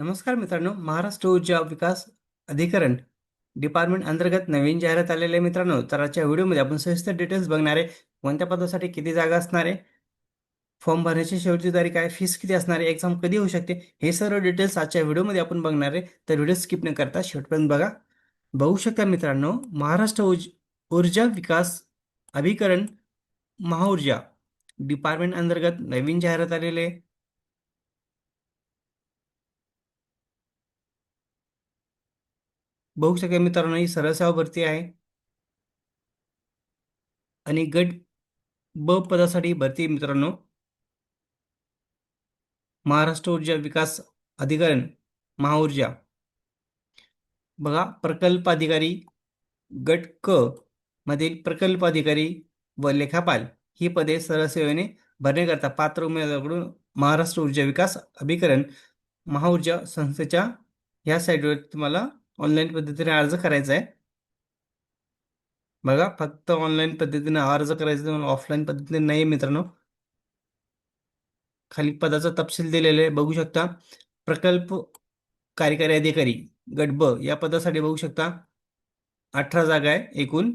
नमस्कार मित्रांनो महाराष्ट्र ऊर्जा विकास अधिकरण डिपार्टमेंट अंतर्गत नवीन जाहिरात आलेले आहे मित्रांनो. तर आजच्या व्हिडिओमध्ये आपण सविस्तर डिटेल्स बघणार आहे. कोणत्या पदासाठी किती जागा असणार आहे? फॉर्म भरण्याची शेवटची तारीख आहे. फीस किती असणार आहे? एक्झाम कधी होऊ शकते? हे सर्व डिटेल्स आजच्या व्हिडिओमध्ये आपण बघणार आहे. तर व्हिडिओ स्किप न करता शेवटपर्यंत बघा. बघू शकता मित्रांनो महाराष्ट्र ऊर्ज ऊर्जा विकास अभिकरण महाऊर्जा डिपार्टमेंट अंतर्गत नवीन जाहिरात आलेले बघू शकता मित्रांनो ही सरळ भरती आहे. आणि गट ब पदासाठी भरती मित्रांनो. महाराष्ट्र ऊर्जा विकास अधिकरण महाऊर्जा. बघा प्रकल्प अधिकारी गट क मधील प्रकल्प अधिकारी व लेखापाल ही पदे सरळ सेवेने भरण्याकरता पात्र उमेदवाराकडून महाराष्ट्र ऊर्जा विकास अभिकरण महाऊर्जा संस्थेच्या ह्या साईटवर तुम्हाला ऑनलाईन पद्धतीने अर्ज करायचा आहे. बघा फक्त ऑनलाईन पद्धतीने अर्ज करायचा तुम्हाला ऑफलाईन पद्धतीने नाही आहे मित्रांनो. खाली पदाचा तपशील दिलेला आहे बघू शकता. प्रकल्प कार्यकारी अधिकारी गट ब या पदासाठी बघू शकता. अठरा जागा आहे एकूण.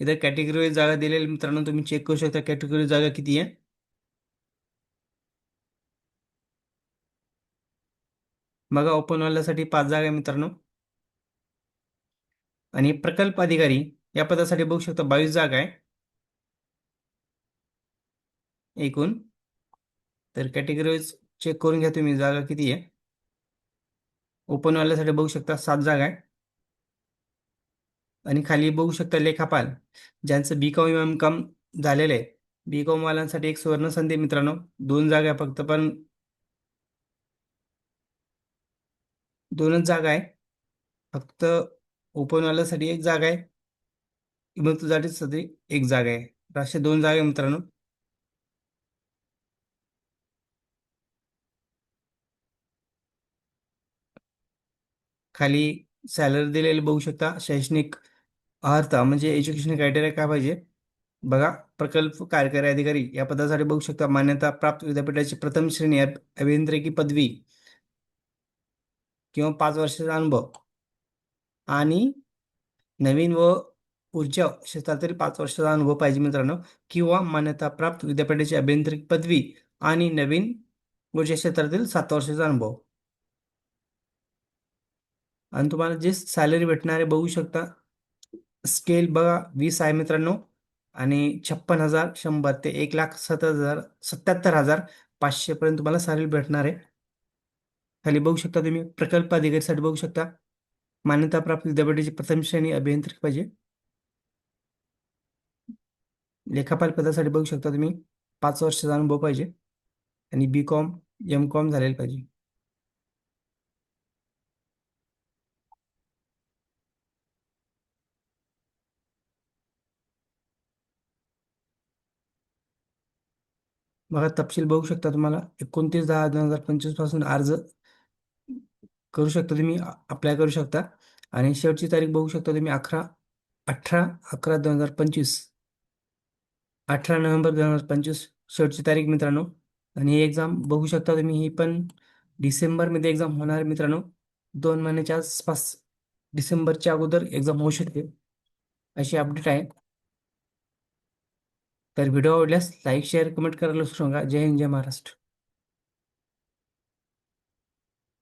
इथं कॅटेगरी जागा दिलेल्या मित्रांनो तुम्ही चेक करू शकता कॅटेगरी जागा किती आहे. बघा ओपन वाल्यासाठी पाच जागा आहे मित्रांनो. आणि प्रकल्प अधिकारी या पदासाठी बघू शकता बावीस जागा आहे. एकूण. तर कॅटेगरीज चेक करून घ्या तुम्ही जागा किती आहे. ओपन वाल्यासाठी बघू शकता सात जागा आहे. आणि खाली बघू शकता लेखापाल ज्यांचं बी कॉम एम कॉम झालेलं आहे. बी कॉम वाल्यांसाठी एक सुवर्ण संधी मित्रांनो. दोन जागा आहे फक्त पण दोनच जागा आहे. फक्त ओपनवाल्यासाठी एक जागा आहे. इमर्तसाठी एक जागा आहे. तर अशा दोन जागा आहे मित्रांनो. खाली सॅलरी दिलेली बघू शकता. शैक्षणिक अर्हता म्हणजे एज्युकेशन क्रायटेरिया काय पाहिजे? बघा प्रकल्प कार्यकारी अधिकारी या पदासाठी बघू शकता. मान्यता प्राप्त विद्यापीठाची प्रथम श्रेणी अभियांत्रिकी पदवी किंवा पाच वर्षाचा अनुभव. आणि नवीन व ऊर्जा क्षेत्रातील पाच वर्षाचा अनुभव पाहिजे मित्रांनो. किंवा मान्यताप्राप्त विद्यापीठाची अभियांत्रिकी पदवी आणि नवीन ऊर्जा क्षेत्रातील सात वर्षाचा अनुभव. आणि तुम्हाला जे सॅलरी भेटणार आहे बघू शकता. स्केल बघा वीस आहे मित्रांनो. आणि छप्पन हजार शंभर ते एक लाख सत्तर हजार सत्याहत्तर हजार पाचशे पर्यंत तुम्हाला सॅलरी भेटणार आहे. खाली बघू शकता तुम्ही प्रकल्प अधिकारीसाठी बघू शकता. मान्यताप्राप्त विद्यापीठाची प्रथम श्रेणी अभियांत्रिकी पाहिजे. लेखापाल पदासाठी बघू शकता तुम्ही पाच वर्षाचा अनुभव पाहिजे आणि बी कॉम एम कॉम झालेलं पाहिजे. बघा तपशील बघू शकता तुम्हाला एकोणतीस दहा दोन हजार पंचवीसपासून अर्ज करू शकता तुम्ही अप्लाय करू शकता. आणि शेवटची तारीख बघू शकता तुम्ही अकरा अठरा अकरा दोन हजार पंचवीस. अठरा नोव्हेंबर दोन हजार पंचवीस शेवटची तारीख मित्रांनो. आणि ही एक्झाम बघू शकता तुम्ही ही पण डिसेंबरमध्ये एक्झाम होणार मित्रांनो. दोन महिन्याच्या आसपास डिसेंबरच्या अगोदर एक्झाम होऊ शकते. अशी अपडेट आहे. तर व्हिडिओ आवडल्यास लाईक शेअर कमेंट करायला विसरू नका. जय हिंद जय महाराष्ट्र.